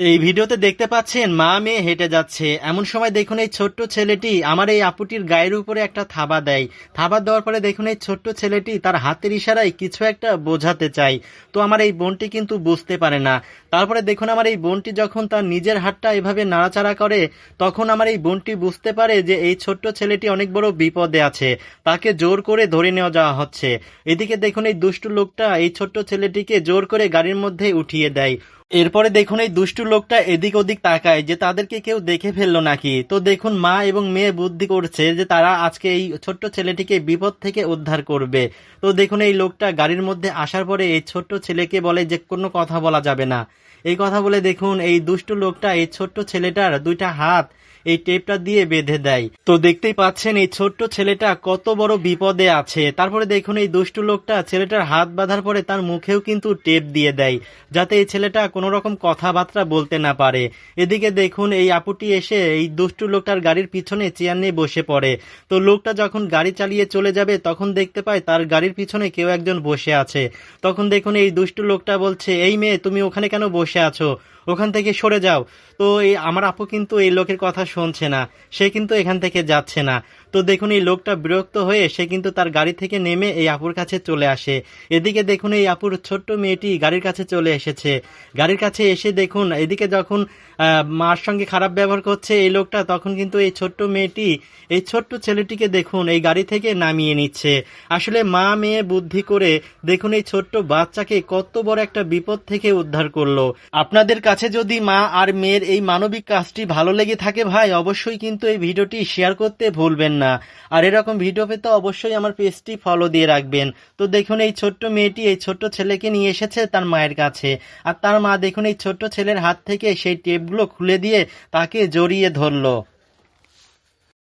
এই ভিডিওতে দেখতে পাচ্ছেন মা মেয়ে হেঁটে যাচ্ছে। এমন সময় দেখুন এই ছোট্ট ছেলেটি আমার এই আপুটির গায়ের উপরে একটা থাবা দেয়। থাবা দেওয়ার পরে দেখুন এই ছোট্ট ছেলেটি তার হাতের ইশারায় কিছু একটা বোঝাতে চায়। তো আমার এই বোনটি কিন্তু বুঝতে পারে না। তারপরে দেখুন আমার এই বোনটি যখন তার নিজের হাতটা এভাবে নাড়াচাড়া করে, তখন আমার এই বোনটি বুঝতে পারে যে এই ছোট্ট ছেলেটি অনেক বড় বিপদে আছে। তাকে জোর করে ধরে নেওয়া যাওয়া হচ্ছে। এদিকে দেখুন এই দুষ্টু লোকটা এই ছোট্ট ছেলেটিকে জোর করে গাড়ির মধ্যে উঠিয়ে দেয়। এরপরে দেখুন, এই দুষ্টু লোকটা এদিক ওদিক তাকায় যে তাদেরকে কেউ দেখে ফেলল নাকি। তো দেখুন, মা এবং মেয়ে বুদ্ধি করছে যে তারা আজকে এই ছোট্ট ছেলেটিকে বিপদ থেকে উদ্ধার করবে। তো দেখুন, এই লোকটা গাড়ির মধ্যে আসার পরে এই ছোট্ট ছেলেকে বলে যে কোনো কথা বলা যাবে না। এই কথা বলে দেখুন, এই দুষ্টু লোকটা এই ছোট্ট ছেলেটার দুইটা হাত এই টেপটা দিয়ে বেঁধে দেয়। তো দেখতেই পাচ্ছেন এই ছোট্ট ছেলেটা কত বড় বিপদে আছে। তারপরে দেখুন এই দুষ্টু লোকটা ছেলেটার হাত বাঁধার পরে তার মুখেও কিন্তু টেপ দিয়ে দেয়, যাতে এই ছেলেটা কোনো রকম কথাবার্তা বলতে না পারে। এদিকে দেখুন এই আপুটি এসে এই দুষ্টু লোকটার গাড়ির পিছনে চেয়ার নিয়ে বসে পড়ে। তো লোকটা যখন গাড়ি চালিয়ে চলে যাবে, তখন দেখতে পায় তার গাড়ির পিছনে কেউ একজন বসে আছে। তখন দেখুন এই দুষ্টু লোকটা বলছে, এই মেয়ে, তুমি ওখানে কেন বসে আছো? ওখান থেকে সরে যাও। তো এই আমার আপু কিন্তু এই লোকের কথা শুনছে না। সে কিন্তু এখান থেকে যাচ্ছে না। তো দেখুন, এই লোকটা বিরক্ত হয়ে সে কিন্তু তার গাড়ি থেকে নেমে এই আপুর কাছে চলে আসে। এদিকে দেখুন, এই আপুর ছোট্ট মেয়েটি গাড়ির কাছে চলে এসেছে। গাড়ির কাছে এসে দেখুন, এদিকে যখন মার সঙ্গে খারাপ ব্যবহার করছে এই লোকটা, তখন কিন্তু এই ছোট্ট মেয়েটি, এই ছোট্ট ছেলেটিকে দেখুন, এই গাড়ি থেকে নামিয়ে নিচ্ছে। আসলে মা মেয়ে বুদ্ধি করে দেখুন, এই ছোট্ট বাচ্চাকে কত বড় একটা বিপদ থেকে উদ্ধার করল। আপনাদের কাছে যদি মা আর মেয়ের এই মানবিক কাজটি ভালো লেগে থাকে ভাই, অবশ্যই কিন্তু এই ভিডিওটি শেয়ার করতে ভুলবেন না। আর এরকম ভিডিও পেতে অবশ্যই আমার পেজটি ফলো দিয়ে রাখবেন। তো দেখুন, এই ছোট্ট মেয়েটি এই ছোট্ট ছেলেকে নিয়ে এসেছে তার মায়ের কাছে। আর তার মা দেখুন, এই ছোট্ট ছেলের হাত থেকে সেই টেপগুলো খুলে দিয়ে তাকে জড়িয়ে ধরলো।